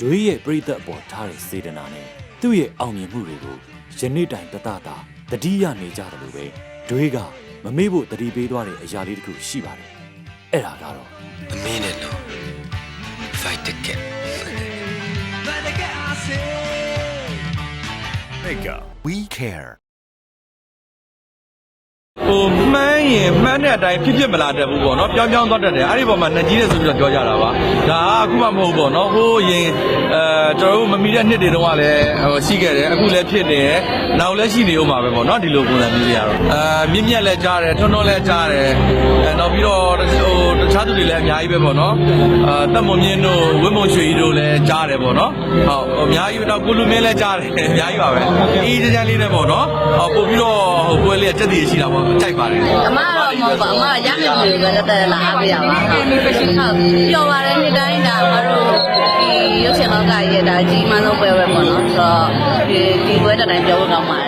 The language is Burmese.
ဒွေရဲ့ပြိသက်အပေါ်ထားတဲ့စေတနာနဲ့သူ့ရဲ့အောင်မြင်မှုတွေကိုယနေ့တိုင်တတတာတတိယနေကြတယ်လို့ပဲဒွေကမမေ့ဖို့တတိပေးသွားတဲ့အရာလေးတစ်ခုရှိပါတယ်အဲ့ဒါကတော့အမင်းနဲ့လို့ fight the cat We care. ဟိုမှန်းရင်မှန်းတဲ့အတိုင်းဖြစ်ဖြစ်မလာတတ်ဘူးပေါ့နော်ပြောင်းပြောင်းသွားတတ်တယ်အဲ့ဒီပေါ်မှာနှကြီးတယ်ဆိုပြီးတော့ပြောကြတာပါဒါကအခုမှမဟုတ်ပေါ့နော်ဟိုးရင်အဲ ကျွန်တော်တို့မမီတဲ့နှစ်တွေတုန်းကလည်းဟိုရှိခဲ့တယ်အခုလည်းဖြစ်နေတယ်နောက်လည်းရှိနေဦးမှာပဲပေါ့နော်ဒီလိုပုံစံမျိုးတွေကတော့အဲမြင့်မြတ်လည်းကြားတယ်ထွန်းထွန်းလည်းကြားတယ်အဲနောက်ပြီးတော့ဟိုတခြားသူတွေလည်းအများကြီးပဲပေါ့နော်အဲတက်မွန်မြင့်တို့ဝင်းမုံရွှေကြီးတို့လည်းကြားတယ်ပေါ့နော်ဟုတ်အများကြီးတော့ကိုလူမင်းလည်းကြားတယ်အများကြီးပါပဲအေးကြကြလေးနဲ့ပေါ့နော်ဟောပို့ပြီးတော့ဟိုပွဲလေးကတက်တည်ရှိတာပေါ့ကြိုက်ပါတယ်အမကတော့မဟုတ်ပါအမကရမယ်လူတွေပဲတက်တက်လာအားပေးရပါဟုတ်ပျော်ပါတယ်နေ့တိုင်းဒါမတို့ဒီရုပ်ရှင် လောကရဲ့ဒါအကြီးမားဆုံးပွဲပဲပေါ့နော်ဆိုတော့ဒီဒီပွဲတစ်တိုင်းပြောဖို့ကောင်းပါတယ်